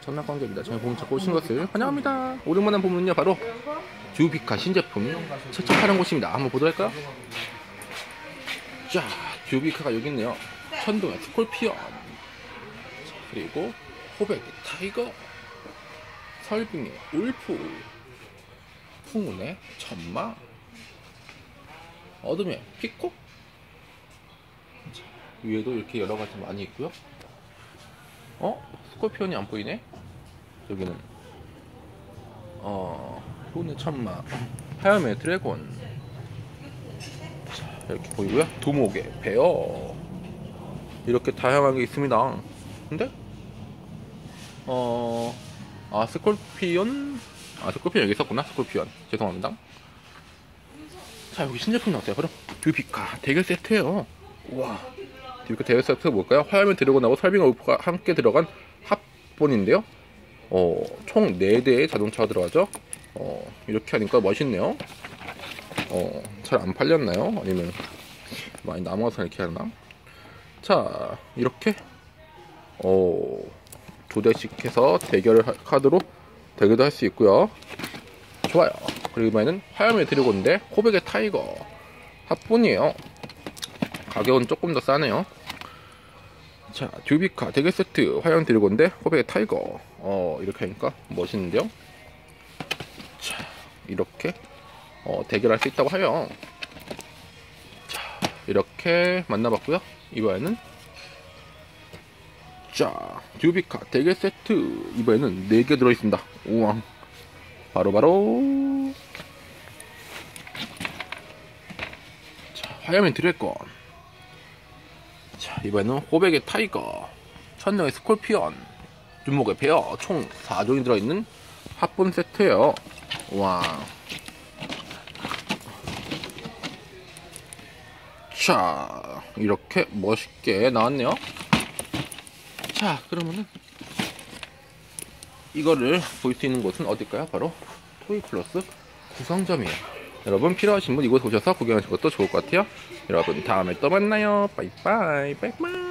전학 관계입니다. 저희 보험 찾고 오신 것을 환영합니다. 오랜만에 보면요, 바로 듀비카 신제품 채착하는 곳입니다. 한번 보도록 할까요? 자, 듀비카가 여기 있네요. 천둥의 스콜피언. 자, 그리고 호백의 타이거. 설빙의 울프. 풍운의 천마. 어둠의. 자, 위에도 이렇게 여러 가지 많이 있고요. 어? 스콜피온이 안 보이네? 여기는. 어 혼의 천마. 하염의 드래곤. 자, 이렇게 보이고요. 두목의 베어. 이렇게 다양하게 있습니다. 근데? 어 아 스콜피온? 아 스콜피온 여기 있었구나. 스콜피온. 죄송합니다. 자 여기 신제품 나왔어요 바로. 듀비카 대결 세트예요. 우와. 듀비카 대결 세트 뭘까요? 화염의 드래곤하고 설빙 울프가 함께 들어간 합본인데요 어, 총 4대의 자동차가 들어가죠. 어, 이렇게 하니까 멋있네요. 어, 잘 안 팔렸나요? 아니면 많이 남아서 이렇게 하나? 자, 이렇게 어, 두 대씩 해서 대결을 하- 카드로 대결도 할 수 있고요. 좋아요. 그리고 이번에는 화염의 드래곤인데 코백의 타이거 합본이에요. 가격은 조금 더 싸네요. 자, 듀비카 대결 세트 화염 드래곤인데 호백의 타이거. 어, 이렇게 하니까 멋있는데요. 자, 이렇게 어, 대결할 수 있다고 하요. 자, 이렇게 만나봤고요. 이번에는 자, 듀비카 대결 세트 이번에는 4개 들어있습니다. 우왕. 바로바로 자, 화염의 드래곤. 자, 이번에는 호백의 타이거, 천령의 스콜피언, 주목의 베어, 총 4종이 들어있는 합본 세트예요. 와. 자, 이렇게 멋있게 나왔네요. 자, 그러면은 이거를 볼 수 있는 곳은 어딜까요? 바로 토이 플러스 구성점이에요. 여러분 필요하신 분 이곳 오셔서 구경하시는 것도 좋을 것 같아요. 여러분 다음에 또 만나요. 빠이빠이 빠이빠이.